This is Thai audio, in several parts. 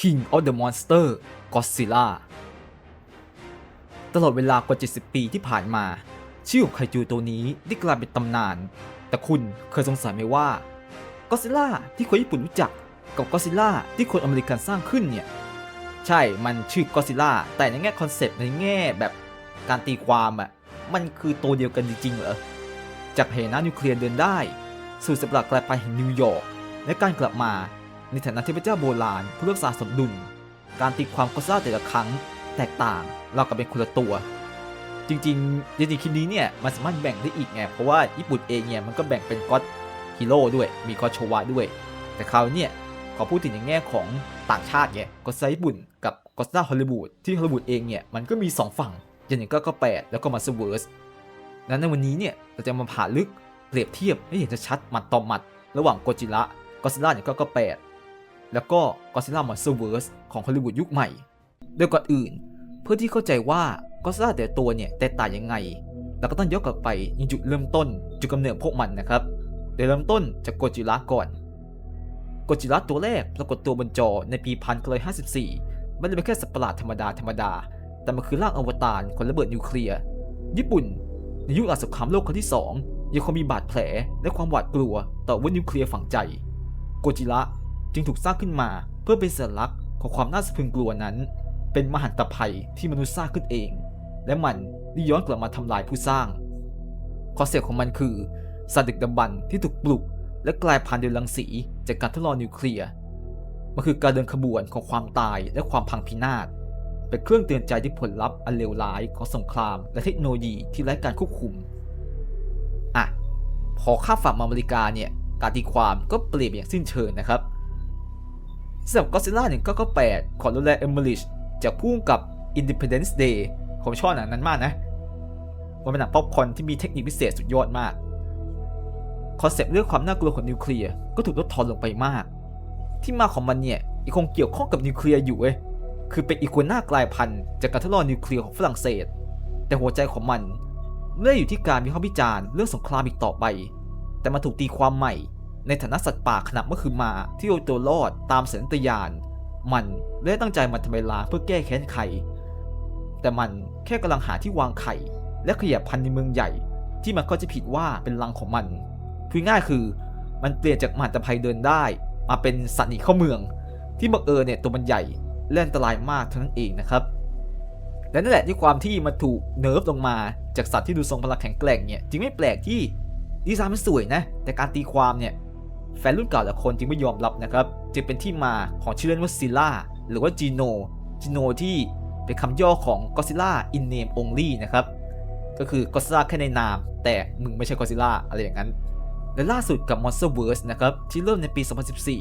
King of the Monster Godzilla ตลอดเวลากว่า 70 ปีที่ผ่านมา ชื่อของไคจูตัวนี้ได้กลายเป็นตำนาน แต่คุณเคยสงสัยไหมว่าก็ซิล่าที่คนญี่ปุ่นรู้จัก กับก็ซิล่าที่คนอเมริกันสร้างขึ้นเนี่ย ใช่มันชื่อก็ซิล่าแต่ในแง่คอนเซปต์ในแง่แบบการตีความอะมันคือตัวเดียวกันจริงๆเหรอ จากเหตุน้ำนิวเคลียร์เดินได้ สู่สัประหลาดกลายไปแห่งนิวยอร์กและการกลับมา ในฐานะเทพเจ้าโบราณผู้รักษาสมดุล การตีความก็ซ่าแต่ละครั้งแตกต่างเรากับเป็นคนละตัว จริงๆจริงๆคลิปนี้เนี่ยมันสามารถแบ่งได้อีกไงเพราะว่าญี่ปุ่นเองเนี่ยมันก็แบ่งเป็นก็อดฮีโร่ด้วยมีก็อดโชวะด้วย แต่คราวเนี่ยขอพูดถึงในแง่ของต่างชาติไงก็ซ่าญี่ปุ่นกับก็ซ่าฮอลลีวูดที่ฮอลลีวูดเองเนี่ยมันก็มี 2 ฝั่งอย่างหนึ่งก็ก็แปดแล้วก็มาสเวิร์สนั้นในวันนี้เนี่ยเราจะมาผ่าลึกเปรียบเทียบให้เห็นชัดๆหมัดต่อหมัด ระหว่างโกจิระก็ซิล่าเนี่ยก็ก็แปด แล้วก็ก็ซิล่ามอนสเตอร์เวิร์สของฮอลลีวูดยุคใหม่ โดยก่อนอื่น เพื่อที่เข้าใจว่าก็ซิล่าแต่ตัวเนี่ยแตกต่างยังไงเราก็ต้องย้อนกลับไปยังจุดเริ่มต้นจุดกำเนิดพวกมันนะครับโดยเริ่มต้นจากโกจิระก่อนโกจิระตัวแรกปรากฏตัวบนจอในปี 1954ไม่ได้เป็นแค่สัตว์ประหลาดธรรมดาธรรมดา แต่มันคือร่างอวตารของระเบิดนิวเคลียร์ญี่ปุ่น ในยุคหลังสงครามโลกครั้งที่ 2 ยังคงมีบาดแผลและความหวาดกลัวต่อวุธนิวเคลียร์ฝังใจ โกจิระ จึงถูกสร้างขึ้นมาเพื่อเป็นสัญลักษณ์ของความน่าสะพรึงกลัวนั้น เป็นมหันตภัยที่มนุษย์สร้างขึ้นเอง และมันได้ย้อนกลับมาทำลายผู้สร้าง คอนเซ็ปต์ของมันคือสัตว์ดึกดำบรรที่ถูกปลุก และกลายพันธุ์โดยรังสีจากการทดลองนิวเคลียร์มันคือการเดินขบวนของความตายและความพังพินาศเป็นเครื่องเตือนใจที่ผลลัพธ์อันเลวร้ายของสงคราม และเทคโนโลยีที่ไร้การควบคุม อะ พอข้าฝั่งอเมริกาเนี่ย การตีความก็เปลี่ยนอย่างสิ้นเชิงนะครับ สำหรับก็ซิล่า1998ของโรแลนเอมเบริชจากผู้กำกับ Independence Day ผมชอบหนังนั้นมากนะ มันเป็นหนังป๊อปคอนที่มีเทคนิคพิเศษสุดยอดมาก คอนเซปต์เรื่องความน่ากลัวของนิวเคลียร์ก็ถูกลดทอนลงไปมาก ที่มาของมันเนี่ยยังคงเกี่ยวข้องกับนิวเคลียร์อยู่เว้ยคือเป็นอีกวน่ากลายพันธุ์จากการทดลองนิวเคลียร์ของฝรั่งเศส แต่หัวใจของมันไม่ได้อยู่ที่การวิพากษ์วิจารณ์เรื่องสงครามอีกต่อไป แต่มาถูกตีความใหม่ ในฐานะสัตว์ป่าขนาดเมื่อคืนมาที่เอาตัวรอดตามสัญตญาณมันไม่ได้ตั้งใจมาทำลายล้างเพื่อแก้แค้นใครแต่มันแค่กำลังหาที่วางไข่ และขยับพันธุ์ในเมืองใหญ่ ที่มันก็จะผิดว่าเป็นรังของมันพูดง่ายคือมันเปลี่ยนจากมหันตภัยเดินได้ มาเป็นสัตว์หนีเข้าเมือง ที่บังเอิญเนี่ยตัวมันใหญ่และอันตรายมากเท่านั้นเองนะครับและนั่นแหละที่ความที่มันถูกเนิร์ฟลงมาจากสัตว์ที่ดูทรงพลังแข็งแกร่งเนี่ยจึงไม่แปลกที่ดีไซน์มันสวยนะ แต่การตีความเนี่ย แฟนรุ่นเก่าหลายคนจึงไม่ยอมรับนะครับ จึงเป็นที่มาของชื่อเล่นว่าซิล่าหรือว่าจีโนจีโนที่เป็นคำย่อของ Godzilla in name only นะครับ ก็คือ Godzilla แค่ในนาม แต่มึงไม่ใช่ Godzilla อะไรอย่างนั้น และล่าสุดกับ Monsterverse นะครับ ที่เริ่มในปี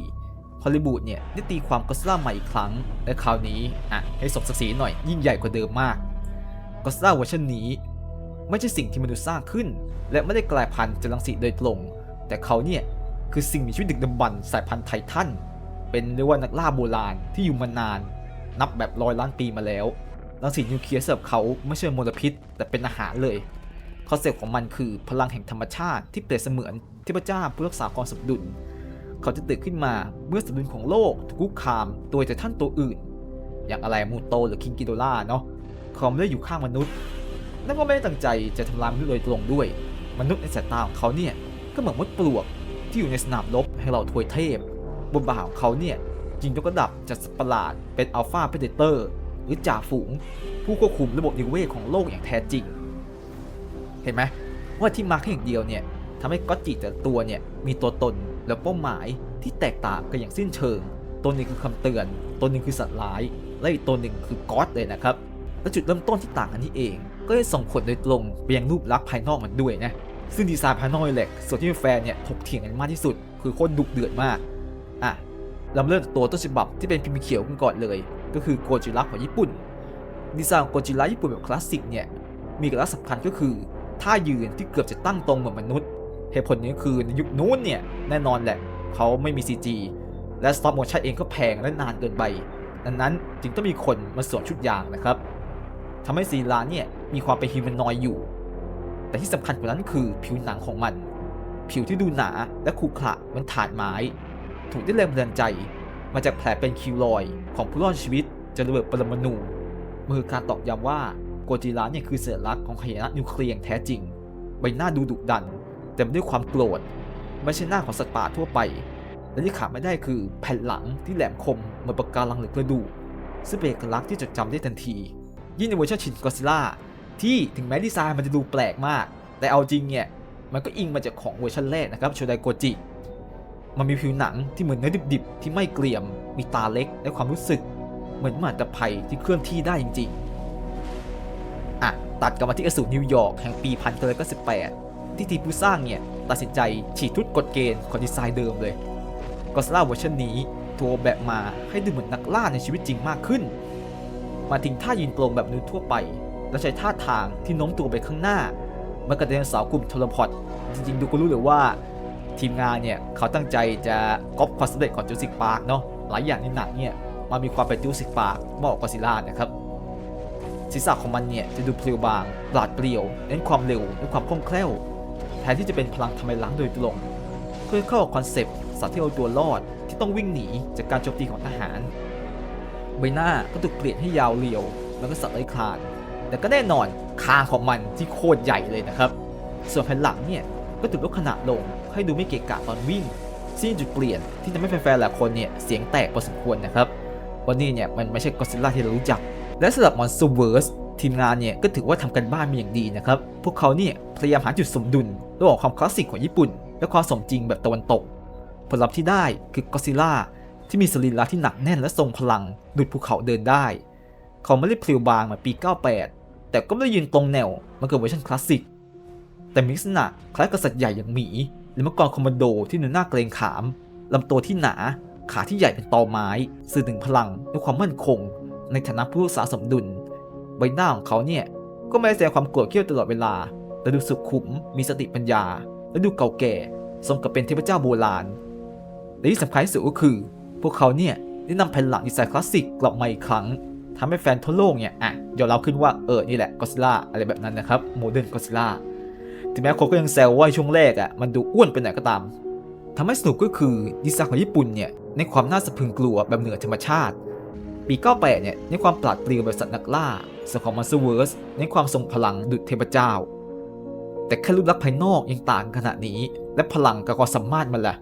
2014 ฮอลลีวูดเนี่ย ได้ตีความก็ d ซิล่าใหม่อีกครั้ง และคราวนี้ อะ ให้สมศักดิ์ศรีหน่อยยิ่งใหญ่กว่าเดิมมากก็ d ซิล่าเวอร์ชันนี้ ไม่ใช่สิ่งที่มนุษย์สร้างขึ้น และไม่ได้กลายพันธุ์จากรังสีโดยตรง แต่เขาเนี่ย คือสิ่งมีชีวิตดึกดำบรรพ์สายพันธุ์ไททัน เป็นเรียกว่านักล่าโบราณที่อยู่มานาน นับแบบร้อยล้านปีมาแล้วรังสีนิวเคลียร์สำหรับเขาไม่ใช่มลพิษ แต่เป็นอาหารเลยคอนเซ็ปต์ของมันคือพลังแห่งธรรมชาติที่เปรียบเสมือนเทพเจ้าผู้รักษาความสมดุล เขาจะตื่นขึ้นมาเมื่อสมดุลของโลกถูกคุกคามโดยแต่ท่านตัวอื่น อย่างอะไรมูโตหรือคิงกิโดล่าเนาะเขาไม่ได้อยู่ข้างมนุษย์ นั่นก็ไม่ได้ตั้งใจจะทำลายมนุษย์โดยตรงด้วย มนุษย์ในสายตาของเขาเนี่ยก็เหมือนมดปลวก ที่อยู่ในสนามรบให้เราถวยเทพ บนบ่าของเขาเนี่ยจิงยกระดับจากสัตว์ประหลาดเป็นอัลฟาเพเดเตอร์ หรือจ่าฝูง ผู้ควบคุมระบบนิเวศของโลกอย่างแท้จริง เห็นไหมว่าที่มาร์คอย่งเดียวเนี่ยทำให้ก็อตจิแต่ตัวเนี่ยมีตัวตนและเป้าหมายที่แตกต่างกันอย่างสิ้นเชิง ตัวหนึงคือคำเตือน ตัวหนึงคือสัตว์ร้าย และอีกตัวหนึ่งคือก๊อตเลยนะครับและจุดเริ่มต้นที่ต่างกันนี้เอง ก็ได้ส่งผลโดยตรงไปยังรูปลักษณ์ภายนอกมันด้วยนะ ซึ่งดีไซน์ภายนอกแหละส่วนที่แฟนเนี่ยถกเถียงกันมากที่สุด คือโคตรดุเดือดมากอะเราเริ่มจากตัวต้นฉบับที่เป็นพิมพ์เขียวกันก่อนเลย ก็คือโกจิระของญี่ปุ่น ดีไซน์ของโกจิระญี่ปุ่นแบบคลาสสิกเนี่ยมีเอกลักษณ์สำคัญก็คือท่ายืนที่เกือบจะตั้งตรงเหมือนมนุษย์เหตุผลนี้คือในยุคนู้นเนี่ยแน่นอนแหละเขาไม่มี CG และ stop motion เองก็แพงและนานเกินไปดังนั้นจึงต้องมีคนมาสวมชุดยางนะครับทำให้ซีลาเนี่ยมีความเป็นฮิวแมนนอยอยู่ แต่ที่สำคัญกว่านั้นคือผิวหนังของมัน ผิวที่ดูหนาและขรุขระเหมือนถานไม้ ถูกได้แรงบันดาลใจ มาจากแผลเป็นคิวลอยของผู้รอดชีวิตจะระเบิดปรมาณูมือการตอกย้ำว่าโกจิระเนี่ยคือสัญลักษณ์ของขยนะนิวเคลียร์แท้จริง ใบหน้าดูดุดันเต็มด้วยความโกรธไม่ใช่หน้าของสัตว์ป่าทั่วไป และที่ขาดไม่ได้คือแผ่นหลังที่แหลมคมเหมือนปากการังหรือกระดูกซึ่งเป็นเอกลักษณ์ที่จดจำได้ทันที ยิ่งในเวอร์ชันชินกอซิล่า ที่ถึงแม้ดีไซน์มันจะดูแปลกมาก แต่เอาจริงเนี่ย มันก็อิงมาจากของเวอร์ชันแรกนะครับโชไดโกจิ มันมีผิวหนังที่เหมือนเนื้อดิบๆ ที่ไม่เกลี่ยม มีตาเล็กและความรู้สึก เหมือนหมาตะไคที่เคลื่อนที่ได้จริงๆ อะ ตัดกลับมาที่อสูรนิวยอร์กแห่งปี1998ที่ทีมผู้สร้างเนี่ย ตัดสินใจฉีดทุกกฎเกณฑ์ของดีไซน์เดิมเลยก็สล่าเวอร์ชันนี้ตัวแบบมาให้ดูเหมือนนักล่าในชีวิตจริงมากขึ้น มาทิ้งท่ายืนตรงแบบมนุษย์ทั่วไป และใช้ท่าทางที่โน้มตัวไปข้างหน้ามันกับไดโนเสาร์กลุ่มทรพอดจริงๆ ดูก็รู้เลยว่า ทีมงานเนี่ยเขาตั้งใจจะก๊อปความสำเร็จของจูสิกปาร์กเนาะหลายอย่างในหนังเนี่ยมันมีความเป็นจูสิกปาร์กมากกว่ากอซิล่านะครับศีรษะของมันเนี่ยจะดูเพลียวบางปราดเปรียวเน้นความเร็วและความคล่องแคล่วแทนที่จะเป็นพลังทำลายล้างโดยตรงเพื่อเข้ากับคอนเซปต์สัตว์ที่เอาตัวรอดที่ต้องวิ่งหนีจากการโจมตีของทหาร ใบหน้าก็ถูกเปลี่ยนให้ยาวเรียวแล้วก็สัตว์ไร้คลาน แต่ก็แน่นอนคางของมันที่โคตรใหญ่เลยนะครับ ส่วนแผ่นหลังเนี่ยก็ถูกลดขนาดลงให้ดูไม่เกะกะตอนวิ่งซึ่งจุดเปลี่ยนที่ทำให้แฟนๆหลายคนเนี่ยเสียงแตกพอสมควรนะครับวันนี้เนี่ยมันไม่ใช่ก็ซิลล่าที่เรารู้จัก และสำหรับมอนสเตอร์เวิร์สทีมงานเนี่ยก็ถือว่าทำกันบ้านมาอย่างดีนะครับ พวกเขาเนี่ยพยายามหาจุดสมดุลระหว่างความคลาสสิกของญี่ปุ่น และความสมจริงแบบตะวันตก ผลลัพธ์ที่ได้คือกอซิล่าที่มีสรีระที่หนักแน่นและทรงพลังดุดภูเขาเดินได้ เขาไม่ได้เพลียวบางเหมือนปี 98 แต่ก็ไม่ได้ยืนตรงแนวมันเกิดเวอร์ชันคลาสสิก แต่มีลักษณะคล้ายกับสัตว์ใหญ่อย่างหมีหรือมังกรคอมมานโดที่ดูหน้าเกรงขามลำตัวที่หนาขาที่ใหญ่เป็นตอไม้ สื่อถึงพลังและความมั่นคง ในฐานะผู้รักษาสมดุล ใบหน้าของเขาเนี่ยก็ไม่แสดงความโกรธเกรี้ยวตลอดเวลาแต่ดูสุขุมมีสติปัญญา และดูเก่าแก่สมกับเป็นเทพเจ้าโบราณและที่สำคัญที่สุดก็คือ พวกเขาเนี่ยได้นำแผ่นหลังดีไซน์คลาสสิกกลับมาอีกครั้ง ทำให้แฟนทั่วโลกเนี่ยอะยอมรับขึ้นว่าเออนี่แหละก็ซิล่าอะไรแบบนั้นนะครับโมเดิร์นก็ซิล่าถึงแม้คนก็ยังแซวว่าช่วงแรกอะมันดูอ้วนไปหน่อยก็ตามทำให้สนุกก็คือดีไซน์ของญี่ปุ่นเนี่ยในความน่าสะพึงกลัวแบบเหนือธรรมชาติ ปี98เนี่ยในความปราดเปรียวแบบสัตว์นักล่าส่วนของ Monster Verse ในความทรงพลังดุจเทพเจ้า แต่แค่รูปลักษณ์ภายนอกยังต่างขนาดนี้ และพลังกับความสามารถมันล่ะ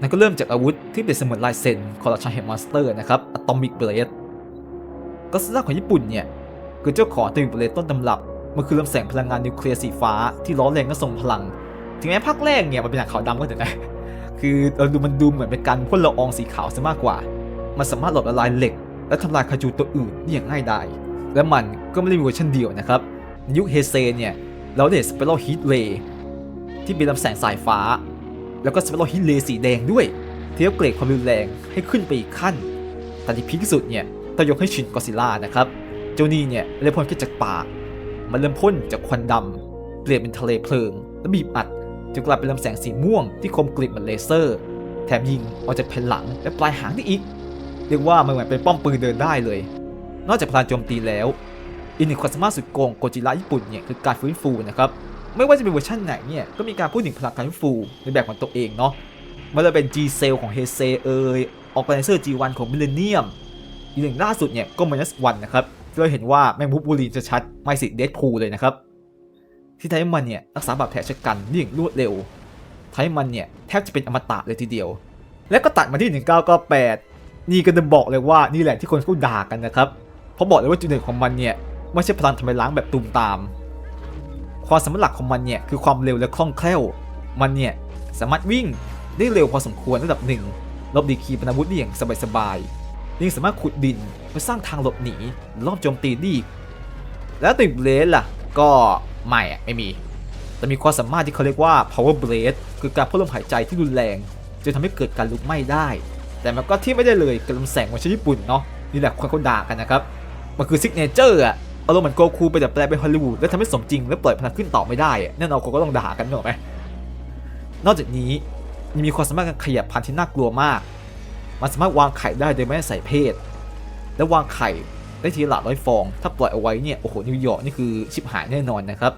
นั่นก็เริ่มจากอาวุธที่เป็นเสมือนลายเซ็นของราชาแห่งมอนสเตอร์นะครับ Atomic Blade ก็ซิล่ ก็สตาของญี่ปุ่นเนี่ยคือเจ้าของ Atomic Blade ต้นตำรับมันคือลำแสงพลังงานนิวเคลียร์สีฟ้าที่ร้อนแรงและทรงพลัง ถึงแม้ภาคแรกเนี่ยมันเป็นหนังขาวดำก็เถอะนะคือเราดูมันดูเหมือนเป็นการพ่นละอองสีขาวซะมากกว่า มันสามารถหลบละลายเหล็ก และทำลายคาจูตัวอื่นได้อย่างง่ายดายและมันก็ไม่ได้มีเวอร์ชันเดียวนะครับในยุคเฮเซเนี่ยเราได้สเปโรฮิตเ y ที่เป็นลำแสงสายฟ้า แล้วก็สเปโรฮิตเ y สีแดงด้วยที่อัปเกรดความรุนแรงให้ขึ้นไปอีกขั้นแต่ที่พีคที่สุดเนี่ย ต้องยกให้ชินกอซิล่านะครับเจ้านี่เนี่ยเริ่มพ่นขึ้นจากปาก มันเริ่มพ่นจากควันดำเปลี่ยนเป็นทะเลเพลิง และบีบอัดจนกลายเป็นลำแสงสีม่วงที่คมกริบเหมือนเลเซอร์ แถมยิงออกจากแผ่นหลังและปลายหางได้อีก เรียกว่ามันเหมือนเป็นป้อมปืนเดินได้เลย นอกจากพลังโจมตีแล้วอีกหนึ่งความสามารถสุดโกงโกจิระญี่ปุ่นเนี่ยคือการฟื้นฟูนะครับไม่ว่าจะเป็นเวอร์ชันไหนเนี่ยก็มีการพูดถึงพลังการฟื้นฟูในแบบของตัวเองเนาะไมันจะเป็น G Cell ของเฮเซเอยออกไ n เซอร์ G1 ของมิเลเนียม อีกหนึ่งล่าสุดเนี่ยก็ Minus One นะครับเราเห็นว่าแมงมุมบูลีนจะชัดไม่สิเดดพูเลยนะครับ ที่ทำให้มันเนี่ยรักษาบาดแผลชะกันได้อย่างรวดเร็วทำให้มันเนี่ยแทบจะเป็นอมตะเลยทีเดียว และก็ตัดมาที่ 1998 นี่ก็จะบอกเลยว่านี่แหละที่คนเขาด่ากันนะครับ เพราะบอกเลยว่าจุดเด่นของมันเนี่ยไม่ใช่พลังทำลายล้างแบบตูมตาม ความสามารถหลักของมันเนี่ยคือความเร็วและคล่องแคล่ว มันเนี่ยสามารถวิ่งได้เร็วพอสมควรระดับหนึ่งลบดีขีปนาวุธได้อย่างสบายๆ ยังสามารถขุดดินเพื่อสร้างทางหลบหนีรอบโจมตีได้อีกแล้วติดเลสล่ะ ก็ไม่อะไม่มี แต่มีความสามารถที่เขาเรียกว่า power blade คือการพ่นลมหายใจที่รุนแรงจนทำให้เกิดการลุกไหม้ได้ แต่มันก็ที่ไม่ได้เลยกับลำแสงของชาวญี่ปุ่นเนาะนี่แหละคนเขาด่ากันนะครับ มันคือซิกเนเจอร์อะอารมณ์เหมือนโกคูไปแต่แปลเป็นฮอลลีวูดแล้วทำให้สมจริงและปล่อยพลังขึ้นต่อไม่ได้อะแน่นอนคนก็ต้องด่ากันหรอกไหมนอกจากนี้ยังมีความสามารถการขยับพันธุ์ที่น่ากลัวมาก มันสามารถวางไข่ได้โดยไม่ใส่เพศ และวางไข่ได้ทีละร้อยฟอง ถ้าปล่อยเอาไว้เนี่ย โอ้โห นิวยอร์กนี่คือชิบหายแน่นอนนะครับ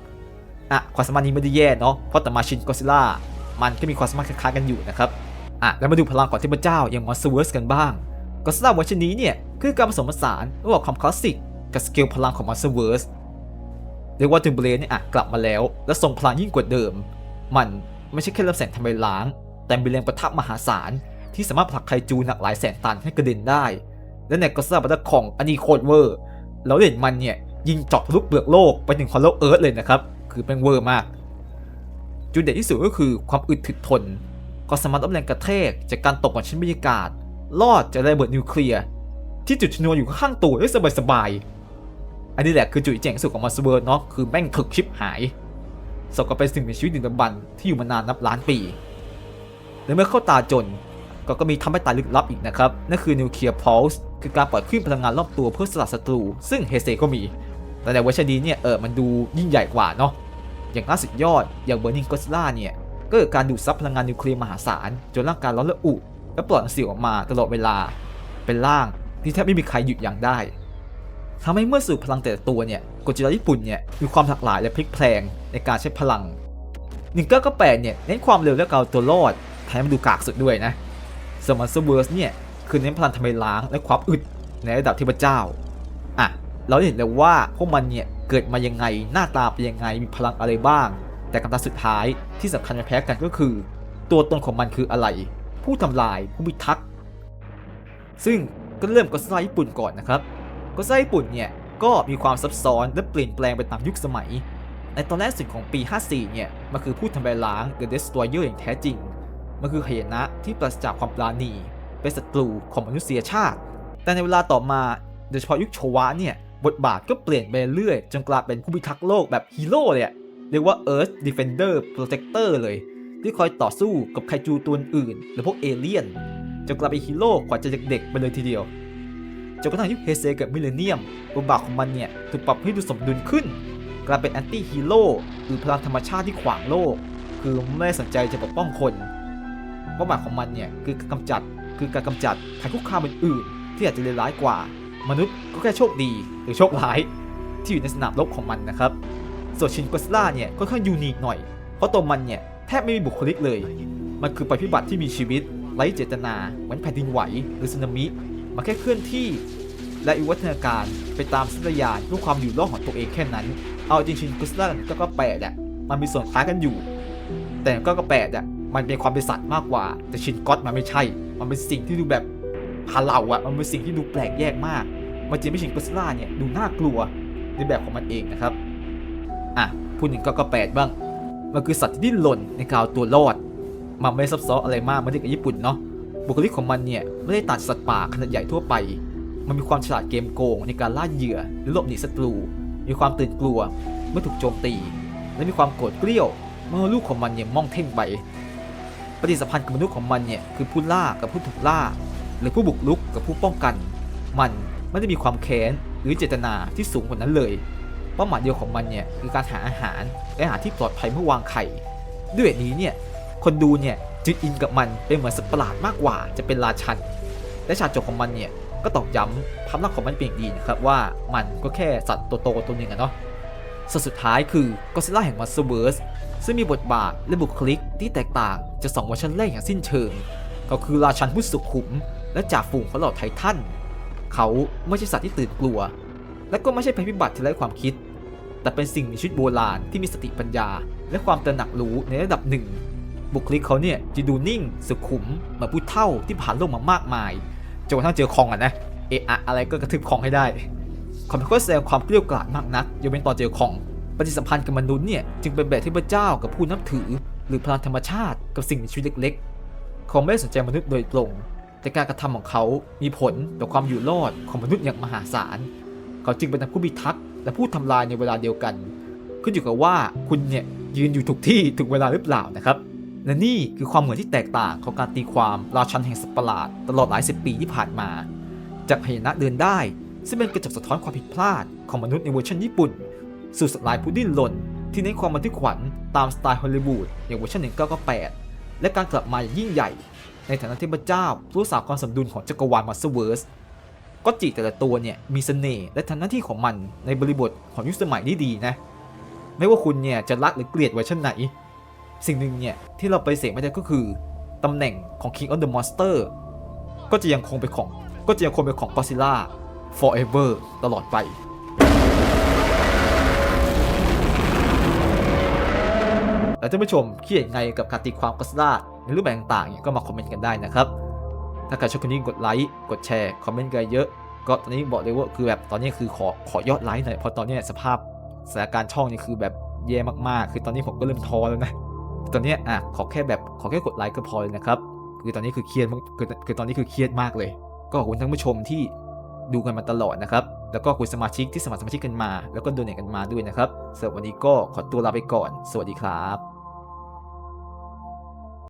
อะ ความสามารถนี้ไม่ได้แย่เนาะ เพราะแต่มาชินกอซิล่า มันก็มีความสามารถคล้ายๆกันอยู่นะครับ อะ แล้วมาดูพลังของเทพเจ้าอย่างมอนสเวิร์สกันบ้างก็สำหรับเวอร์ชันนี้เนี่ย คือการผสมผสานระหว่างความคลาสสิกกับสเกลพลังของ Monsterverse เรียกว่าถึงเบรนเนี่ยอะกลับมาแล้ว และทรงพลังยิ่งกว่าเดิม มันไม่ใช่แค่ลำแสงทำลายล้าง แต่มีแรงประทับมหาศาล ที่สามารถผลักไคจูหนักหลายแสนตันให้กระเด็นได้ และในก็สำหรับบัตของอันนี้โคตรเวอร์แล้วเห็นมันเนี่ยยิงเจาะทะลุเปลือกโลกไปถึงคอนโลเอิร์ธเลยนะครับ คือเป็นเวอร์มาก จุดเด่นที่สุดก็คือความอึดถึกทนก็สามารถรับแรงกระแทกจากการตกของชั้นบรรยากาศ รอดจากระเบิดนิวเคลียร์ที่จุดชนวนอยู่ข้างตัวได้สบายๆ อันนี้แหละคือจุดเจ๋งสุดของมาสเบิร์เนาะคือแม่งถึกชิบหายสก็เป็นสิ่งมีชีวิตดึกดำบรรพ์ที่อยู่มานานนับล้านปี และเมื่อเข้าตาจน ก็ก็มีทำให้ตายลึกลับอีกนะครับ นั่นคือนิวเคลียร์พอลส์คือการปล่อยคลื่นพลังงานรอบตัวเพื่อสลัดศัตรู ซึ่งเฮเซก็มี แต่ในเวอร์ชันนี้เนี่ยเออมันดูยิ่งใหญ่กว่าเนาะอย่างล่าสุดยอดอย่างเบอร์นิงก็สล่าเนี่ยก็เกิดการดูดซับพลังงานนิวเคลียร์มหาศาลจนร่างกายร้อนระอุและปล่อยเสียงออกมาตลอดเวลา เป็นร่างที่แทบไม่มีใครหยุดยั้งได้ทำให้เมื่อสูบพลังแต่ละตัวเนี่ยกฎจิราญี่ปุ่นเนี่ยมีความหลากหลายและพลิกแพลงในการใช้พลังหนึ่งเก้าก็แปดเนี่ยเน้นความเร็วและการตัวรอดแถมดูกากสุดด้วยนะ สมันเซอร์เวิร์สเนี่ย คือเน้นพลังทำลายล้างและความอึดในระดับเทพเจ้า อะ เราเห็นเลยว่าพวกมันเนี่ยเกิดมายังไงหน้าตาเป็นยังไงมีพลังอะไรบ้าง แต่คำตอบสุดท้ายที่สำคัญไม่แพ้กันก็คือ ตัวตนของมันคืออะไร ผู้ทำลายผู้พิทักษ์ซึ่งก็เริ่มก็สไลญี่ปุ่นก่อนนะครับก็สไลญี่ปุ่นเนี่ยก็มีความซับซ้อนและเปลี่ยนแปลงไปตามยุคสมัย ในตอนแรกสุดของปี 54 เนี่ย มันคือผู้ทำลายล้าง The Destroyer อย่างแท้จริง มันคือหายนะที่ปราศจากความปราณีเป็นศัตรูของมนุษยชาติ แต่ในเวลาต่อมาโดยเฉพาะยุคโชวะเนี่ยบทบาทก็เปลี่ยนไปเรื่อยจนกลายเป็นผู้พิทักษ์โลกแบบฮีโร่เลยเรียกว่า Earth Defender Protector เลย ที่คอยต่อสู้กับไคจูตัวอื่น หรือพวกเอเลี่ยนจนกลายเป็นฮีโร่ขวัญใจเด็กๆไปเลยทีเดียวจนกระทั่งยุคเฮเซกับมิเลเนียมบทบาทของมันเนี่ยถูกปรับให้ดูสมดุลขึ้น กลายเป็นแอนตี้ฮีโร่หรือพลังธรรมชาติที่ขวางโลก คือไม่สนใจจะปกป้องคน เป้าหมายของมันเนี่ยคือการกำจัดคือการกำจัดภัยคุกคามอื่นๆที่อาจจะเลวร้ายกว่า มนุษย์ก็แค่โชคดีหรือโชคร้ายที่อยู่ในสนามรบของมันนะครับ ส่วนชินกัสล่าเนี่ยค่อนข้างยูนิคหน่อย เพราะตัวมันเนี่ยแทบไม่มีบุคลิกเลย มันคือภัยพิบัติที่มีชีวิตไร้เจตนาเหมือนแผ่นดินไหวหรือสึนามิมาแค่เคลื่อนที่และวิวัฒนาการไปตามสัญญาณเพื่อความอยู่รอดของตัวเองแค่นั้น เอาจริงชินกัสล่าก็ก็แปลกอะ มันมีส่วนคล้ายกันอยู่ แต่ก็ก็แปลกอะ มันเป็นความเป็นสัตว์มากกว่า แต่ชินก็อตมันไม่ใช่ มันเป็นสิ่งที่ดูแบบพาเราอะมันเป็นสิ่งที่ดูแปลกแยกมาก มันจะไม่ชินกัสล่าเนี่ยดูน่ากลัวในแบบของมันเองนะครับ อะพูดถึงก็ก็แปดบ้าง มันคือสัตว์ที่ดิ้นรนในการเอาตัวรอด มันไม่ซับซ้อนอะไรมากเหมือนที่กับญี่ปุ่นเนาะ บุคลิกของมันเนี่ยไม่ได้ต่างจากสัตว์ป่าขนาดใหญ่ทั่วไป มันมีความฉลาดเกมโกงในการล่าเหยื่อหรือหลบหนีศัตรู มีความตื่นกลัวเมื่อถูกโจมตี และมีความโกรธเกรี้ยวเมื่อลูกของมันเนี่ยมองเท่งไป ฏิสัมพันธ์กับมนุษย์ของมันเนี่ยคือผู้ล่ากับผู้ถูกล่า หรือผู้บุกรุกกับผู้ป้องกัน มันไม่ได้มีความแค้นหรือเจตนาที่สูงกว่านั้นเลย เป้าหมายเดียวของมันเนี่ยคือการหาอาหารและหาที่ปลอดภัยเมื่อวางไข่ ด้วยเหตุนี้เนี่ยคนดูเนี่ยจึงอินกับมันเป็นเหมือนสัตว์ประหลาดมากกว่าจะเป็นราชัน และฉากจบของมันเนี่ยก็ตอกย้ำความรักของมันเป็นอย่างดีนะครับว่ามันก็แค่สัตว์ตัวโตตัวหนึ่งอะเนาะ ส่วนสุดท้ายคือก็ซิล่าแห่งมัสเวิร์สซึ่งมีบทบาทและบุคลิกที่แตกต่างจากสองเวอร์ชันแรกอย่างสิ้นเชิง ก็คือราชันผู้สุขุม และจ่าฝูงของเหล่าไททันเขาไม่ใช่สัตว์ที่ตื่นกลัว และก็ไม่ใช่ภัยพิบัติที่ไร้ความคิด แต่เป็นสิ่งมีชีวิตโบราณที่มีสติปัญญา และความตระหนักรู้ในระดับหนึ่ง บุคลิกเขาเนี่ยจะดูนิ่ง สุขุมเหมือนผู้เฒ่าที่ผ่านโลกมามากมายจนกระทั่งเจอคองอะนะเอะอะอะไรก็กระทืบคองให้ได้ คอมพิวเตอร์แสดงความเกลี้ยกล่อมากนักยกเว้นตอนเจอคองปฏิสัมพันธ์กับมนุษย์เนี่ยจึงเป็นแบบเทพระเจ้ากับผู้นับถือ หรือพลังธรรมชาติกับสิ่งมีชีวิตเล็กๆเขาไม่ได้สนใจมนุษย์โดยตรง แต่การกระทำของเขามีผลต่อความอยู่รอดของมนุษย์อย่างมหาศาล เขาจึงเป็นทั้งผู้พิทักษ์และผู้ทำลายในเวลาเดียวกัน ขึ้นอยู่กับว่าคุณเนี่ยยืนอยู่ถูกที่ถูกเวลาหรือเปล่านะครับและนี่คือความเหมือนที่แตกต่างของการตีความราชันแห่งสัตว์ประหลาด ตลอดหลายสิบปีที่ผ่านมา จากพยนะเดินได้ ซึ่งเป็นกระจกสะท้อนความผิดพลาดของมนุษย์ในเวอร์ชันญี่ปุ่น สู่สัตว์ลายผู้ดิ้นรนที่เน้นความบันทึกขวัญตามสไตล์ฮอลลีวูดอย่างเวอร์ชัน1998 และการกลับมาอย่างยิ่งใหญ่ ในฐานะเทพเจ้าผู้รักษาความสมดุลของจักรวาลมัสเวิร์สก็จีแต่ละตัวเนี่ยมีเสน่ห์และทำหน้าที่ของมันในบริบทของยุคสมัยนี้ดีนะ ไม่ว่าคุณเนี่ยจะรักหรือเกลียดเวอร์ชันไหน สิ่งหนึ่งเนี่ยที่เราไปเสียไม่ได้ก็คือตำแหน่งของ King of the Monster ก็จะยังคงเป็นของก็จะยังคงเป็นของก็ซิล่า forever ตลอดไปแล้วท่านผู้ชมคิดเห็นไงกับการตีความก็ซิล่าในรูปแบบต่างๆเนี่ยก็มาคอมเมนต์กันได้นะครับ ถ้าใครชอบคลิปนี้กดไลค์ กดแชร์ คอมเมนต์กันเยอะ ก็ตอนนี้บอกเลยว่าคือแบบตอนนี้คือขอขอยอดไลค์หน่อยเพราะตอนนี้สภาพสถานการณ์ช่องนี่คือแบบแย่มากๆ คือตอนนี้ผมก็เริ่มท้อแล้วนะ ตอนนี้อะขอแค่แบบขอแค่กดไลค์ก็พอเลยนะครับ คือตอนนี้คือเครียดมากคือคือตอนนี้คือเครียดมากเลย ก็ขอบคุณท่านผู้ชมที่ ดูกันมาตลอดนะครับ แล้วก็คุณสมาชิกที่สมัครสมาชิกกันมา แล้วก็ดูเนตกันมาด้วยนะครับสำหรับวันนี้ก็ขอตัวลาไปก่อน สวัสดีครับ